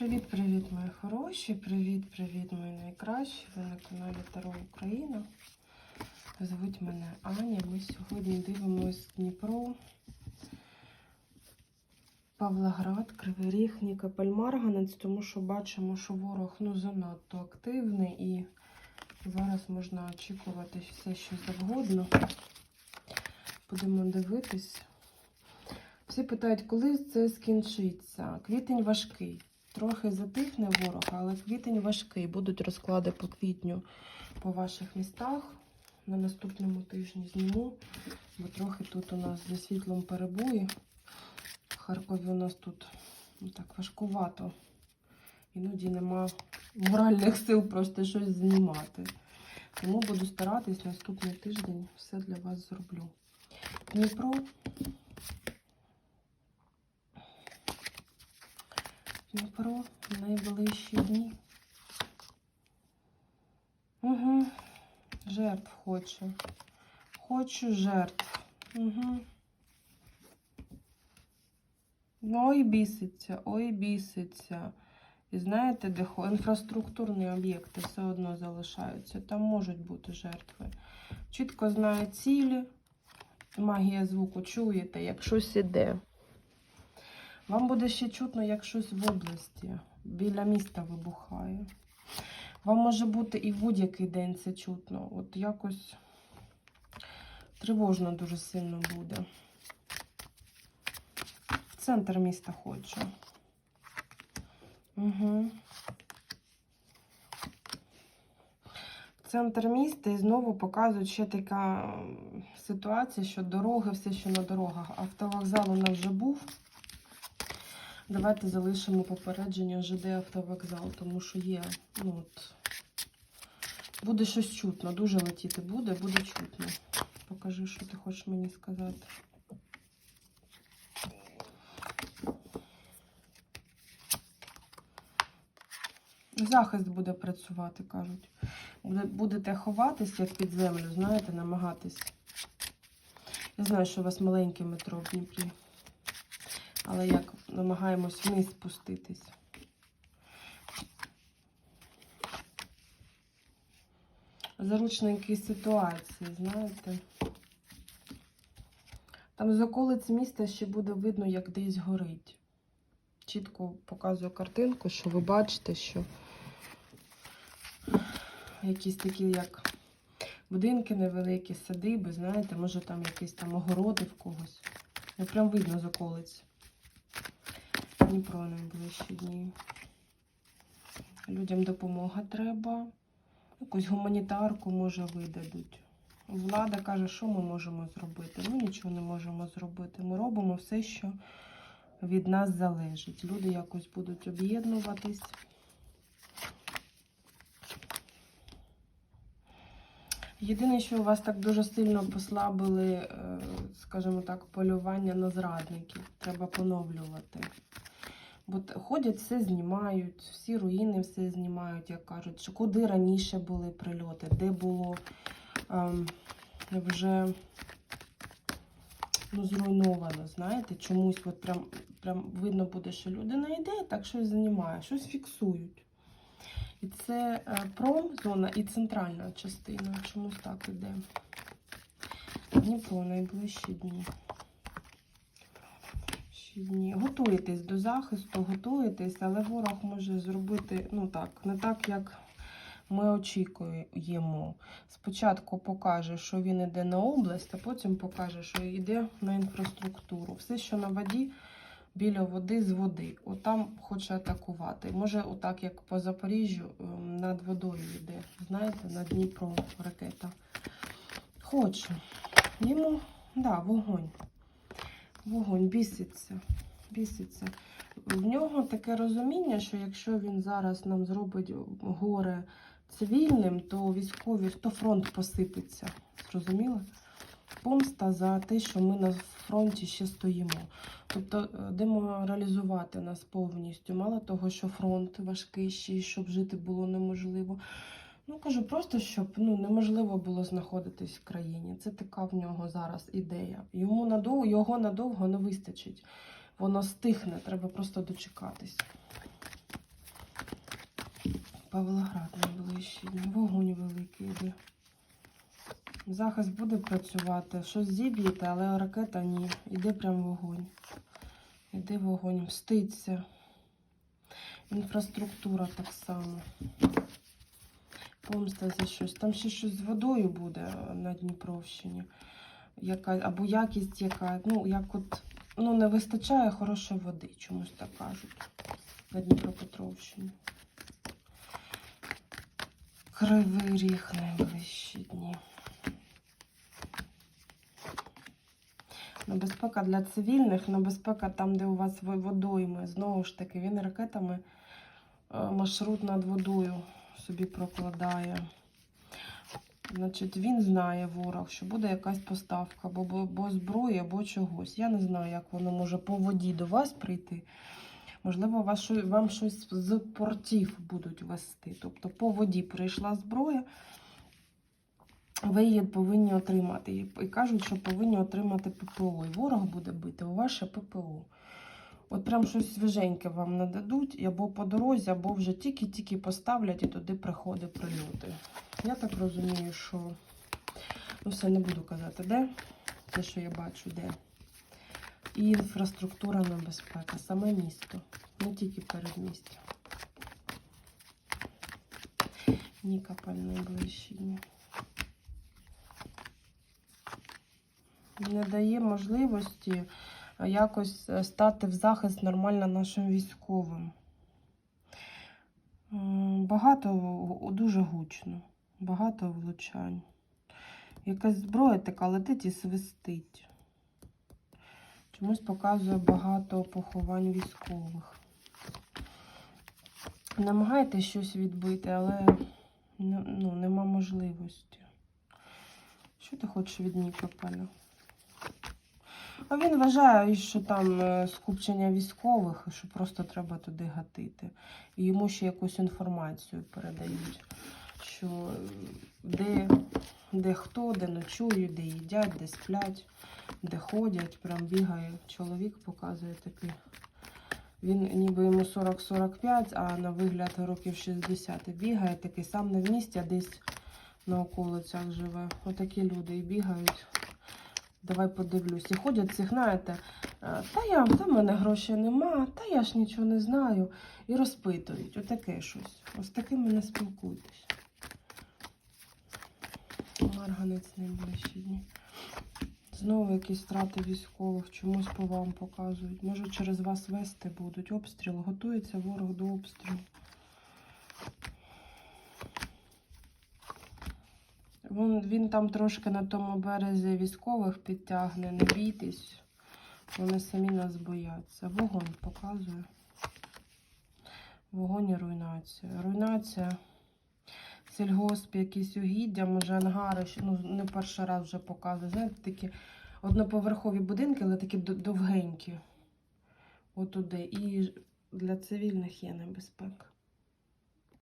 Привіт-привіт, мої хороші! Привіт-привіт, мої найкращі! Ви на каналі Таро Україна. Звуть мене Аня. Ми сьогодні дивимось Дніпро, Павлоград, Кривий Ріг, Нікополь, Марганець, тому що бачимо, що ворог ну, занадто активний і зараз можна очікувати все, що завгодно. Будемо дивитись. Всі питають, коли це скінчиться. Квітень важкий. Трохи затихне ворог, але квітень важкий. Будуть розклади по квітню по ваших містах. На наступному тижні зніму, бо трохи тут у нас зі світлом перебої. В Харкові у нас тут ну, так важкувато. Іноді нема моральних сил просто щось знімати. Тому буду старатись наступний тиждень все для вас зроблю. Дніпро. Дніпро найближчі дні. Угу. Жертв хочу. Хочу жертв. Угу. Ой, біситься, ой, біситься. І знаєте, де інфраструктурні об'єкти все одно залишаються. Там можуть бути жертви. Чітко знає цілі. Магія звуку чуєте, як щось іде. Вам буде ще чутно, як щось в області біля міста вибухає. Вам може бути і в будь-який день це чутно. От якось тривожно дуже сильно буде. В центр міста хочу. Угу. Центр міста і знову показують ще така ситуація, що дороги, все, що на дорогах. Автовокзал у нас вже був. Давайте залишимо попередження ЖД автовокзал, тому що є, ну от, буде щось чутно, дуже летіти буде, буде чутно. Покажи, що ти хочеш мені сказати. Захист буде працювати, кажуть. Будете ховатись, як під землю, знаєте, намагатись. Я знаю, що у вас маленьке метро в Дніпрі. Але як намагаємось вниз спуститись. Заручники ситуації, знаєте. Там з околиць міста ще буде видно, як десь горить. Чітко показую картинку, що ви бачите, що якісь такі, як будинки невеликі, садиби, знаєте, може там якісь там огороди в когось. Ну, прям видно з околиць. Дніпро найближчі дні. Людям допомога треба. Якусь гуманітарку, може, видадуть. Влада каже, що ми можемо зробити. Ми нічого не можемо зробити. Ми робимо все, що від нас залежить. Люди якось будуть об'єднуватись. Єдине, що у вас так дуже сильно послабили, е, скажімо так, полювання на зрадників. Треба поновлювати. Бо ходять, все знімають, всі руїни все знімають, як кажуть, що куди раніше були прильоти, де було ем, вже ну, зруйновано, знаєте, чомусь от прям, прям видно буде, що людина йде, так щось знімає, щось фіксують. І це е, промзона і центральна частина. Чомусь так іде. Дніпро найближчі дні. Дні. Готуєтесь до захисту, готуєтесь, але ворог може зробити, ну так, не так, як ми очікуємо. Спочатку покаже, що він йде на область, а потім покаже, що йде на інфраструктуру. Все, що на воді, біля води з води. Отам хоче атакувати. Може, отак, як по Запоріжжю, ем, над водою йде. Знаєте, над Дніпром ракета. Хоче. Йому, да, вогонь. Вогонь біситься. Біситься. В нього таке розуміння, що якщо він зараз нам зробить горе цивільним, то військові, то фронт посипеться. Зрозуміло? Помста за те, що ми на фронті ще стоїмо. Тобто е, деморалізувати нас повністю. Мало того, що фронт важкий ще, щоб жити було неможливо. Ну, кажу, просто щоб ну, неможливо було знаходитись в країні. Це така в нього зараз ідея. Йому надовго, його надовго не вистачить. Воно стихне, треба просто дочекатись. Павлоград найближчий. Вогонь великий йде. Захист буде працювати, щось зіб'єте, але ракета ні. Іде прям вогонь. Іде вогонь, мститься. Інфраструктура так само. Помста за щось. Там ще щось з водою буде на Дніпровщині. Яка, або якість яка. Ну, як от, ну, не вистачає хорошої води, чомусь так кажуть. На Дніпропетровщині. Кривий ріг найближчі дні. Небезпека для цивільних, небезпека там, де у вас водойми. Знову ж таки, він ракетами е, маршрут над водою собі прокладає. Значить, він знає ворог, що буде якась поставка, або, або зброї, або чогось. Я не знаю, як воно може по воді до вас прийти. Можливо, вас, вам щось з портів будуть вести. Тобто по воді прийшла зброя, ви її повинні отримати. І кажуть, що повинні отримати ППО. І ворог буде бити у ваше ППО. От прям щось свіженьке вам нададуть, або по дорозі, або вже тільки-тільки поставлять і туди приходить прильоти. Я так розумію, що ну все не буду казати, де. Те, що я бачу, де. І інфраструктура небезпека, саме місто, не тільки передмістя. Нікополь найближчі дні. Не дає можливості якось е, стати в захист нормально нашим військовим. Багато, дуже гучно, багато влучань. Якась зброя така летить і свистить. Чомусь показує багато поховань військових. Намагайтесь щось відбити, але ну, нема можливості. Що ти хочеш від Нікополя? А він вважає, що там е, скупчення військових, що просто треба туди гатити. І йому ще якусь інформацію передають, що е, де, де хто, де ночують, де їдять, де сплять, де ходять, прям бігає. Чоловік показує такий. Він ніби йому 40-45, а на вигляд років 60. І бігає такий сам не в місті, а десь на околицях живе. Отакі люди і бігають. Давай подивлюсь. І ходять всіх, знаєте, «Е, та я, та в мене грошей нема, та я ж нічого не знаю. І розпитують. Отаке щось. Ось з такими не спілкуйтесь. Марганець найближчі дні. Знову якісь втрати військових, чомусь по вам показують. Може через вас вести будуть. Обстріл. Готується ворог до обстрілу. Він, він там трошки на тому березі військових підтягне, не бійтесь. Вони самі нас бояться. Вогонь показує. Вогонь і руйнація. Руйнація. Сільгосп, якісь угіддя, може ангари, ну не перший раз вже показує. Знаєте, такі одноповерхові будинки, але такі довгенькі. Отуди. І для цивільних є небезпека.